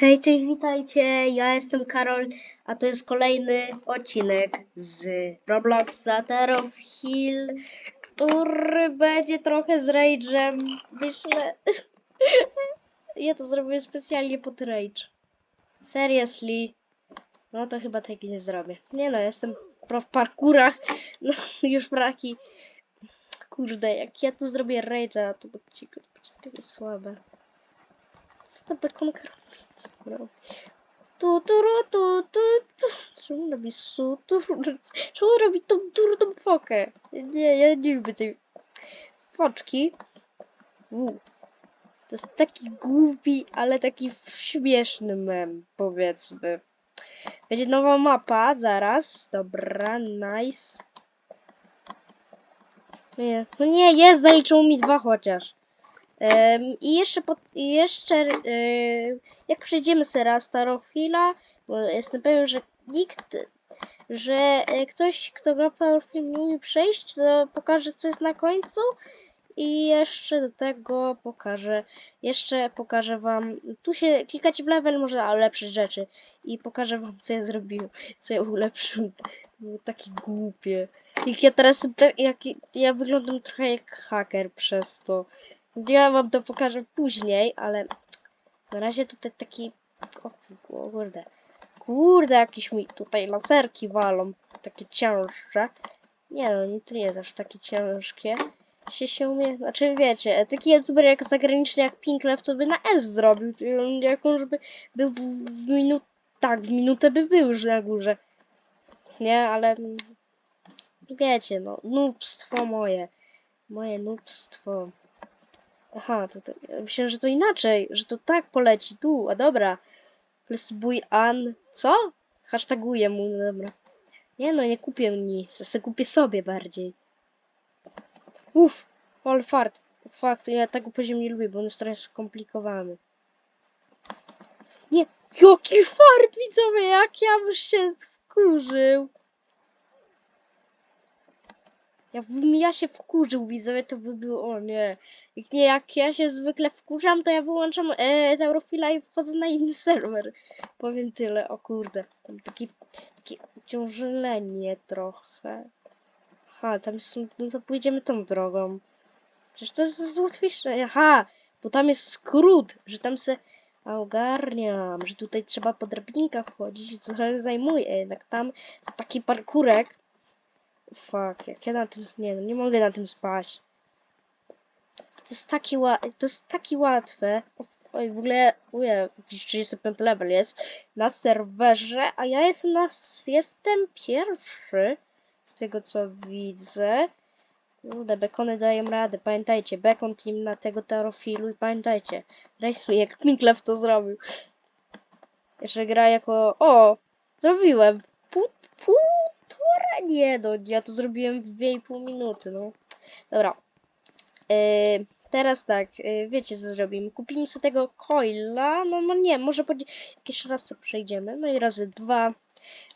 Hej, cześć, witajcie, ja jestem Karol, a to jest kolejny odcinek z Roblox Zaterow Hill, który będzie trochę z rage'em, myślę. ja to zrobię specjalnie pod rage. Seriously? No to chyba tak nie zrobię. Nie no, jestem pro w parkurach, no już braki. Kurde, jak ja to zrobię rage'a, to będzie takie słabe. Co to bekonka Tu, tu, tu, tu, tu. Czemu robi su, tu, czemu robi tą durną fokę? Nie, ja nie lubię tej foczki. U. To jest taki głupi, ale taki śmieszny mem, powiedzmy. Będzie nowa mapa, zaraz. Dobra, nice. Nie, no nie, jest, zaliczył mi dwa chociaż. I jeszcze, pod, i jeszcze e, jak przejdziemy sobie raz Starofila, bo jestem pewien, że nikt, że e, ktoś, kto gra Starofil nie umie przejść, to pokaże co jest na końcu i jeszcze do tego pokażę, jeszcze pokażę wam, tu się klikacie w level, można ulepszyć rzeczy i pokażę wam co ja zrobiłem, co ja ulepszyłem, było takie głupie. Jak ja teraz, te- jak ja wyglądam trochę jak haker przez to. Ja wam to pokażę później, ale na razie tutaj taki. O, kurde. Kurde, jakieś mi tutaj laserki walą. Takie cięższe. Nie no, nie, to nie jest aż takie ciężkie. Się się umie. Znaczy wiecie, taki youtuber jak zagraniczny jak Pinklev to by na S zrobił. to on Jak on żeby był w, minut. Tak, w minutę by był już na górze. Nie, ale. Wiecie, no, nubstwo moje. Moje nubstwo. Aha, to, to myślałem, że to inaczej, że to tak poleci tu, a dobra. Plus bój an. Co? Hashtaguję mu, no dobra. Nie no, nie kupię nic, se kupię sobie bardziej. Uff, all fart. Fakt, ja tego poziomu nie lubię, bo on jest trochę skomplikowany. Nie, jaki fart widzowie, jak ja bym się wkurzył. Jakbym ja się wkurzył, widzowie, to by było, o nie. Jak nie, jak ja się zwykle wkurzam, to ja wyłączam e, Eurofila i wchodzę na inny serwer. Powiem tyle, o kurde. Tam taki, takie uciążenie trochę. Aha, tam są, no to pójdziemy tą drogą. Przecież to jest łatwiejsze. Aha, bo tam jest skrót, że tam se a ogarniam, że tutaj trzeba po drabinkach wchodzić i to trochę zajmuje. Jednak tam to taki parkurek. Fuck, jak ja na tym, nie no, nie mogę na tym spać. To jest taki ła... to jest łatwe. Oj, w ogóle, uje, jakiś 35 level jest na serwerze, a ja jestem na, jestem pierwszy z tego co widzę. Kurde, bekony dają radę, pamiętajcie, bekon team na tego terofilu i pamiętajcie, Race jak Minklev to zrobił. Jeszcze gra jako, o, zrobiłem, pół, nie no, ja to zrobiłem w 2,5 minuty, no. Dobra. Yy, teraz tak, yy, wiecie co zrobimy? Kupimy sobie tego coila, no, no nie, może po, jakiś raz sobie przejdziemy, no i razy dwa.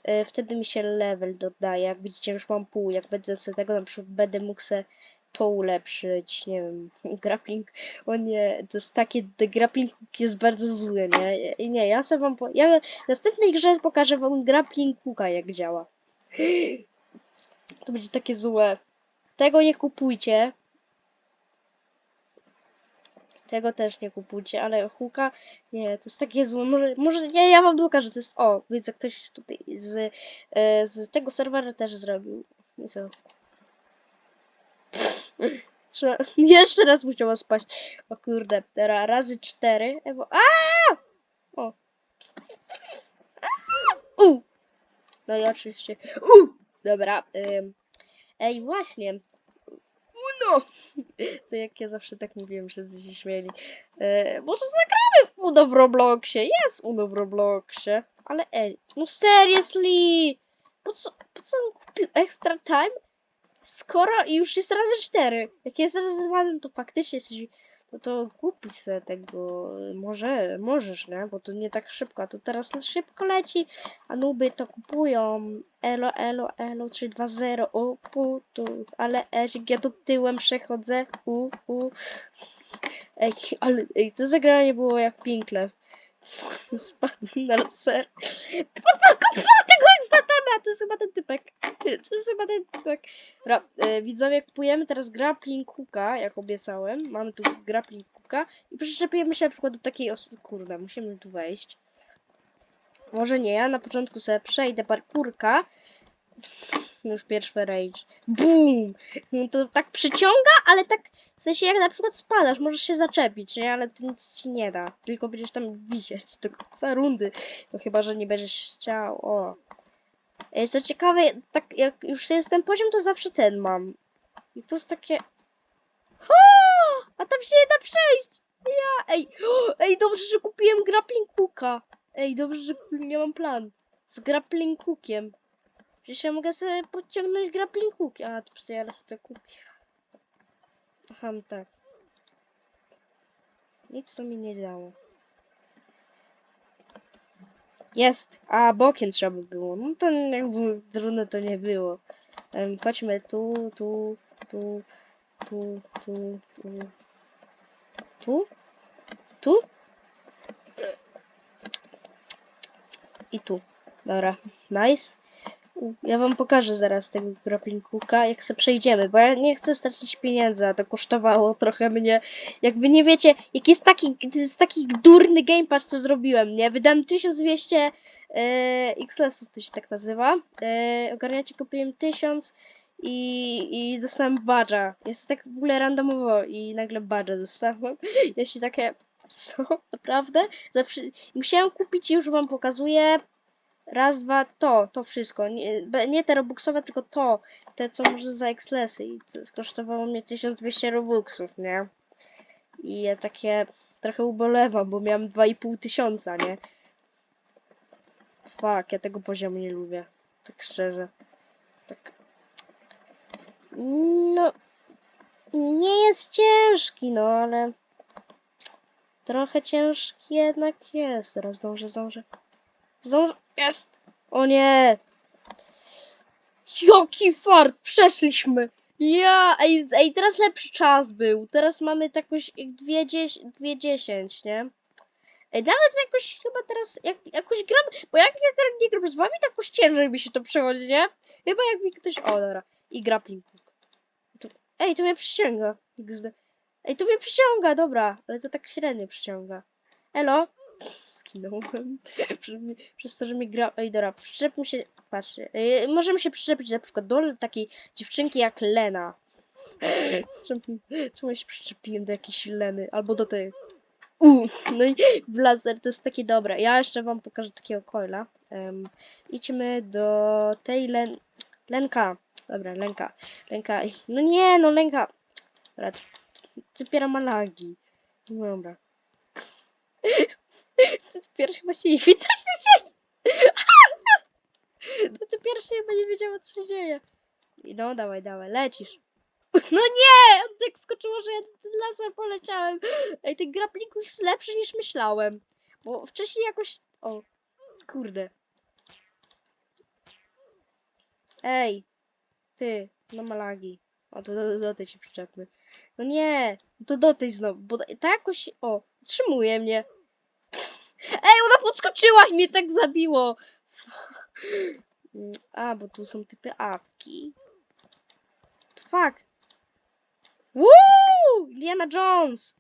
Yy, wtedy mi się level dodaje, jak widzicie już mam pół, jak będę sobie tego, na przykład będę mógł sobie to ulepszyć, nie wiem, grappling, o nie, to jest takie, grappling hook jest bardzo zły, nie, nie, ja sobie wam, po, ja w następnej grze pokażę wam grappling hooka jak działa. To będzie takie złe. Tego nie kupujcie. Tego też nie kupujcie, ale huka, nie, to jest takie złe. Może, może ja, ja wam pokażę, to jest, o, widzę, ktoś tutaj z, e, z tego serwera też zrobił. I co? Jeszcze raz musiała spaść. O kurde, teraz razy cztery. Ewo, a! O. U! No i oczywiście. U! Dobra. Ej, właśnie. Uno! To jak ja zawsze tak mówiłem, że się śmieli. E, może zagramy w Uno w Robloxie. Jest Uno w Robloxie. Ale ej, no seriously! Po co, po co on kupił extra time? Skoro już jest razy cztery. Jak jest razy dwa, no to faktycznie jesteś... No to kupić sobie tego. Może, możesz, nie? Bo to nie tak szybko. A to teraz szybko leci. A nuby to kupują. Elo, elo, elo, 3, 2, 0. O, pu, tu. Ale Ezik, ja to tyłem przechodzę. U, u. Ej, ale ej, to zagranie było jak Pinklev. Spadł na ser. Po co kupowałam tego egzatema? To jest chyba ten typek. To jest chyba ten typek. Dobra, e, widzowie, kupujemy teraz grappling hooka, jak obiecałem. Mamy tu grappling hooka i przyczepiemy się na przykład do takiej osy. Kurde, musimy tu wejść. Może nie, ja na początku sobie przejdę parkurka. Już pierwszy rage. Boom! No to tak przyciąga, ale tak w sensie jak na przykład spadasz, możesz się zaczepić, nie? Ale to nic ci nie da. Tylko będziesz tam wisieć do końca rundy. No chyba, że nie będziesz chciał. O. Ej, co ciekawe, tak jak już jest ten poziom, to zawsze ten mam. I to jest takie. A tam się nie da przejść! Ja! Ej! Ej, dobrze, że kupiłem grappling hooka. Ej, dobrze, że ja mam plan. Z grappling hookiem. Przecież ja mogę sobie podciągnąć grappling hook. A, to przecież ja sobie to kupię. Aha, tak. Nic to mi nie dało. Jest! A, bokiem trzeba by było. No to jakby trudne to nie było. Em, chodźmy tu, tu, tu, tu, tu, tu. Tu? Tu? I tu. Dobra, nice. Ja wam pokażę zaraz tego grappling hooka, jak se przejdziemy, bo ja nie chcę stracić pieniędzy, a to kosztowało trochę mnie. Jak wy nie wiecie, jak jest taki, jest taki durny Game Pass, co zrobiłem, nie? Wydałem 1200 e, XLS-ów, to się tak nazywa. E, ogarniacie, kupiłem 1000 i, i dostałem badge'a. Jest tak w ogóle randomowo i nagle badge'a dostałem. Ja się takie, co? Naprawdę? Zawsze, musiałem kupić, już wam pokazuję. Raz, dwa, to, to wszystko. Nie, nie te robuxowe, tylko to. Te, co może za XLS-y. I to kosztowało mnie 1200 robuxów, nie? I ja takie trochę ubolewam, bo miałem 2,5 tysiąca, nie? Fuck, ja tego poziomu nie lubię. Tak szczerze. Tak. No. Nie jest ciężki, no ale. Trochę ciężki jednak jest. Teraz zdążę, zdążę. Zdążę. Jest! O nie! Jaki fart! Przeszliśmy! Ja! Ej, ej, teraz lepszy czas był. Teraz mamy jakoś 2.10, nie? Ej, nawet jakoś chyba teraz, jak, jakoś gram, bo jak ja gram- nie gram z wami, to jakoś ciężej mi się to przechodzi, nie? Chyba jak mi ktoś, o dobra, i grappling ej, to mnie przyciąga. Ej, to mnie przyciąga, dobra, ale to tak średnio przyciąga. Elo? Skinąłem. Przez, to, że mi gra... Ej, dobra, przyczepmy się, możemy się przyczepić na przykład do takiej dziewczynki jak Lena. Czemu, czemu się przyczepiłem do jakiejś Leny, albo do tej... U, no i blazer to jest takie dobre. Ja jeszcze wam pokażę takiego coila. Um, idźmy do tej Len... Lenka. Dobra, Lenka. Lenka. No nie, no Lenka. Dobra, dopiero ma lagi. No Dobra. Chyba się nie wie, co się dzieje. To dopiero się chyba nie wiedziała, co się dzieje. I no, dawaj, dawaj, lecisz. No nie! Tak skoczyło, że ja ten laser poleciałem. Ej, ten grappling jest lepszy niż myślałem. Bo wcześniej jakoś... O, kurde. Ej, ty, no malagi. O, to do, do tej się przyczepmy. No nie, to do tej znowu, bo ta jakoś... O, trzymuje mnie. Ej, ona podskoczyła i mnie tak zabiło. A, bo tu są typy awki. Fuck. Woo! Indiana Jones!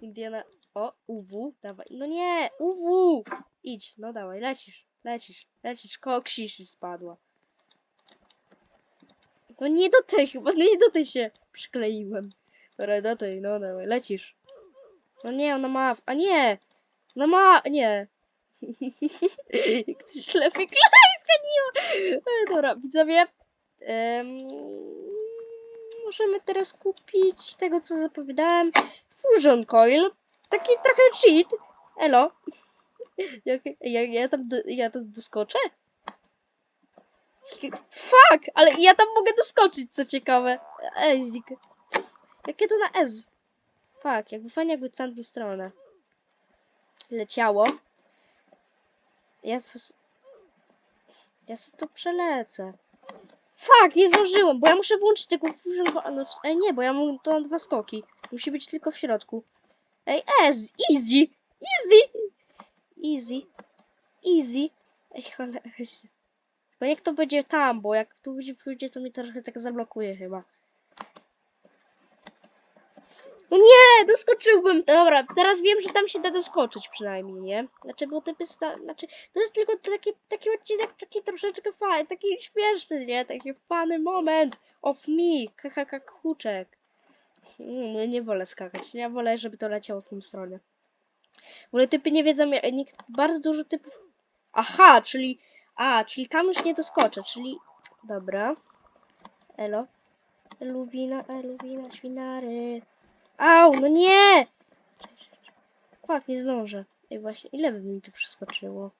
Indiana... O, UW, dawaj. No nie, UW! Idź, no dawaj, lecisz, lecisz, lecisz. Koksisz i spadła. No nie do tej chyba, no nie do tej się przykleiłem. Dobra, do tej, no dawaj, lecisz. No nie, ona ma... A nie! No ma... Nie. Ktoś ślepy klej zganiło. E, Dobra, widzowie. Em, możemy teraz kupić tego, co zapowiadałem. Fusion Coil. Taki trochę cheat. Elo. Jak, ja, ja tam do, ja tam doskoczę? Fuck! Ale ja tam mogę doskoczyć, co ciekawe. Ezik. Jakie to na S? Fuck, jakby fajnie jakby tamtą stronę. Leciało. Ja, w... ja sobie tu przelecę. Fuck, nie zdążyłem, bo ja muszę włączyć tego No, ej, nie, bo ja mam to na dwa skoki. Musi być tylko w środku. Ej, ez, easy, easy. Easy. Easy. Ej, cholera. Bo niech to będzie tam, bo jak tu będzie to mi trochę tak zablokuje chyba. No nie, doskoczyłbym. Dobra, teraz wiem, że tam się da doskoczyć przynajmniej, nie? Znaczy, bo sta... Znaczy, to jest tylko taki, taki odcinek, taki troszeczkę fajny, taki śmieszny, nie? Taki fany moment of me, kakaka kuczek. Mm, no nie wolę skakać, ja wolę, żeby to leciało w tą stronę. W ogóle typy nie wiedzą, nikt, bardzo dużo typów... Aha, czyli... A, czyli tam już nie doskoczę, czyli... Dobra. Elo. Eluwina, eluwina, świnary. Au, no nie! Fuck, nie zdążę. Ej, właśnie, ile by mi tu przeskoczyło?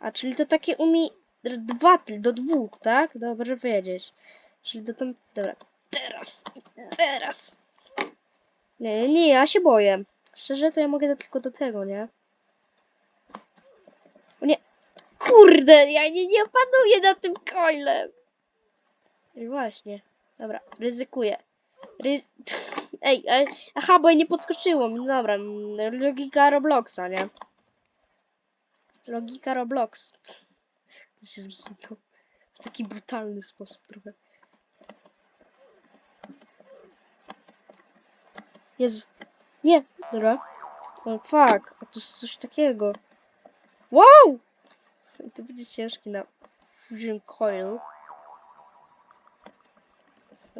A, czyli to takie umie... r- Dwa, do dwóch, tak? Dobrze wiedzieć. Czyli do tam... Dobra. Teraz! Teraz! Nie, nie, nie, ja się boję. Szczerze, to ja mogę to tylko do tego, nie? O nie! Kurde, ja nie, nie opanuję nad tym coilem! I właśnie. Dobra, ryzykuję. Ryz... Ej, ej, aha, bo ja nie podskoczyło mi. Dobra, logika Robloxa, nie? Logika Roblox. To się zginął. W taki brutalny sposób trochę. Jezu. Nie, dobra. O, fuck, a to jest coś takiego. Wow! To będzie ciężki na Fusion Coil.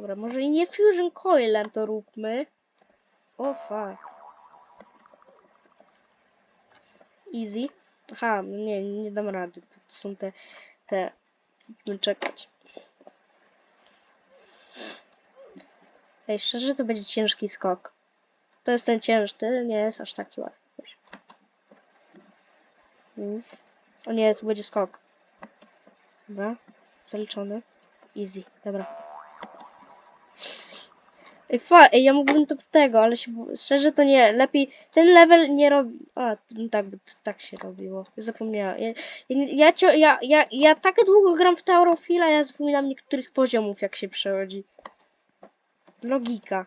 Dobra, może i nie Fusion Coilem to róbmy. O, fuck. Easy. Aha, no nie, nie dam rady. To są te, te, musimy czekać. Ej, szczerze to będzie ciężki skok. To jest ten ciężki, nie jest aż taki łatwy. Move. O nie, tu będzie skok. Dobra, zaliczony. Easy, dobra. Fa, ja mógłbym to tego, ale się, szczerze to nie, lepiej, ten level nie robi, a, no tak, tak się robiło, zapomniałam. Ja, ja, ja, ja, ja, ja tak długo gram w Taurofila, ja zapominam niektórych poziomów, jak się przechodzi. Logika.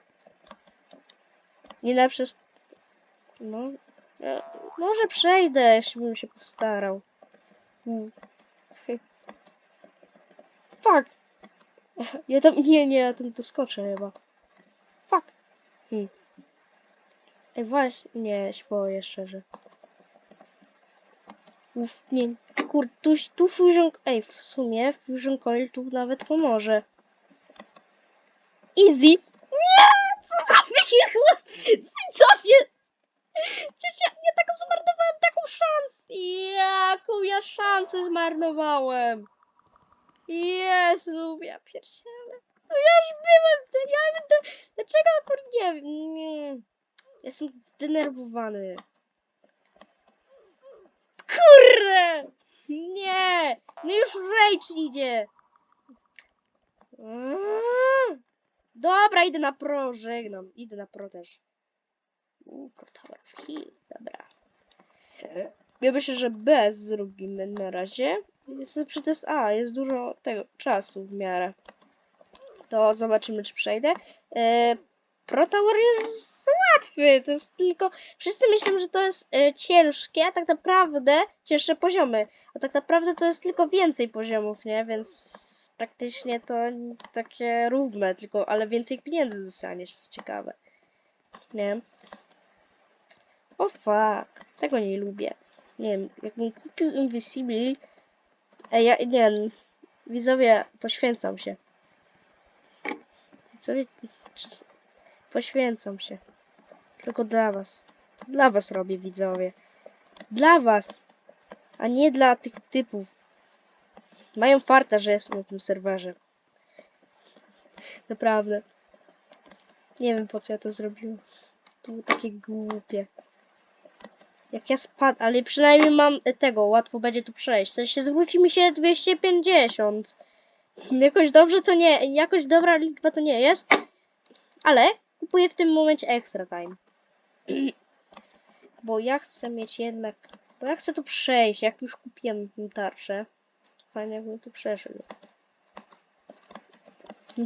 Nie przez... No, e, może przejdę, jeśli bym się postarał. Mm. Fuck. Ja tam, nie, nie, ja tam doskoczę chyba. Hmm. Ej, właśnie, boję szczerze. Nie, kur, tu, tu Fusion, ej, w sumie Fusion Coil tu nawet pomoże. Easy. Nie! Co za wyjechał? Co jest? Przecież ja, ja tak zmarnowałem taką szansę. Jaką ja szansę zmarnowałem. Jezu, ja pierdzielę. No ja już byłem, ja będę... Dlaczego akurat nie wiem? Jestem zdenerwowany. Kurde! Nie! No już rage idzie. Mm. Dobra, idę na pro, żegnam. Idę na pro też. Uuu, Tower of Heal, dobra. Ja myślę, że bez zrobimy na razie. Jest przecież A, jest dużo tego czasu w miarę. To zobaczymy, czy przejdę. E, Pro Tower jest łatwy, to jest tylko... Wszyscy myślą, że to jest e, ciężkie, a tak naprawdę cięższe poziomy. A tak naprawdę to jest tylko więcej poziomów, nie? Więc praktycznie to takie równe, tylko ale więcej pieniędzy dostaniesz, co ciekawe. Nie? O fuck, tego nie lubię. Nie wiem, jakbym kupił Invisible... Ej, ja, nie wiem, widzowie, poświęcam się. Widzowie, poświęcam się. Tylko dla was. Dla was robię, widzowie. Dla was, a nie dla tych typów. Mają farta, że jestem na tym serwerze. Naprawdę. Nie wiem, po co ja to zrobiłem. To było takie głupie. Jak ja spadł, ale przynajmniej mam tego, łatwo będzie tu przejść. W sensie zwróci mi się 250. Jakoś dobrze to nie, jakoś dobra liczba to nie jest. Ale kupuję w tym momencie extra time. Bo ja chcę mieć jednak, bo ja chcę tu przejść, jak już kupiłem tarczę. Fajnie jakbym tu przeszedł.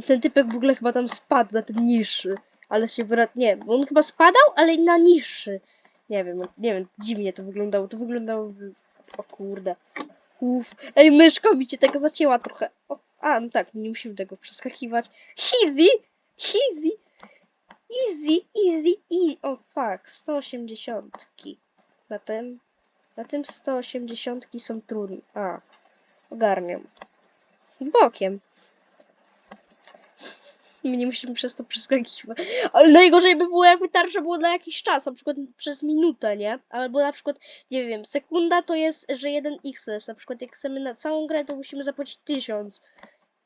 Ten typek w ogóle chyba tam spadł na ten niższy. Ale się wyra... Nie, bo on chyba spadał, ale na niższy. Nie wiem, nie wiem, dziwnie to wyglądało. To wyglądało. O kurde. Uf. Ej, myszka mi cię tak zacięła trochę. O, a, no tak, nie musimy tego przeskakiwać. Easy! Easy! Easy, easy, easy. O fuck, 180. Na tym, na tym 180 są trudne. A, ogarniam. Bokiem. My nie musimy przez to przeskakiwać. Ale najgorzej by było, jakby tarcza była na jakiś czas, na przykład przez minutę, nie? Albo na przykład, nie wiem, sekunda to jest, że 1 XS. Na przykład jak chcemy na całą grę, to musimy zapłacić 1000.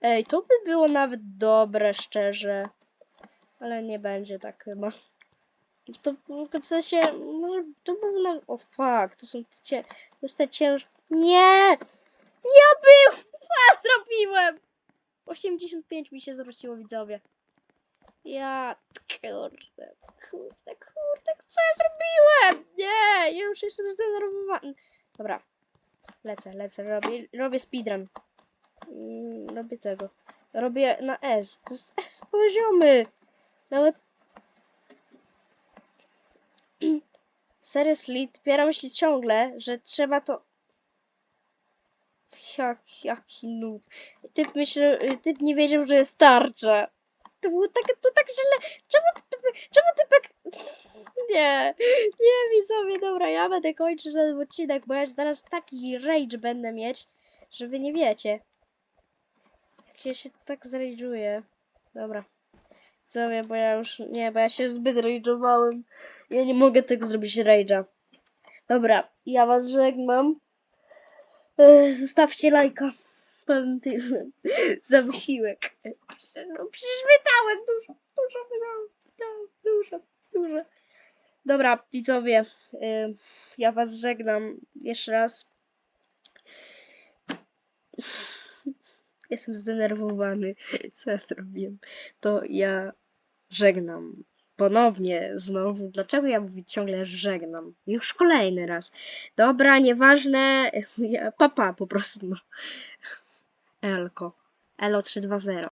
Ej, to by było nawet dobre, szczerze. Ale nie będzie tak chyba. To w sensie, może to było na... O fuck, to są te. To jest te cięż... Nie! Ja bym... Co zrobiłem? 85 mi się zwróciło, widzowie. Ja... Kurde, kurde, kurde, co ja zrobiłem? Nie, ja już jestem zdenerwowany. Dobra. Lecę, lecę, robię, robię speedrun. Mm, robię tego. Robię na S. To jest S poziomy. Nawet... Seriously, dopieram się ciągle, że trzeba to... Jak, jaki noob. Typ myślę, typ nie wiedział, że jest tarcza. To było tak, to tak źle. Czemu ty, czemu ty tak... Nie, nie widzowie, dobra, ja będę kończyć ten odcinek, bo ja zaraz taki rage będę mieć, że wy nie wiecie. Ja się tak zrage'uję. Dobra. Widzowie, bo ja już, nie, bo ja się zbyt rage'owałem. Ja nie mogę tego zrobić rage'a. Dobra, ja was żegnam. E, Zostawcie lajka. Pan tym za wysiłek. No przecież wydałem dużo, dużo wydałem. Dużo, dużo. Dobra, widzowie, y, ja was żegnam jeszcze raz. Jestem zdenerwowany. Co ja zrobiłem? To ja żegnam. Ponownie, znowu. Dlaczego ja mówię ciągle żegnam? Już kolejny raz. Dobra, nieważne. Ja, papa po prostu. No. Elko. Elo 320.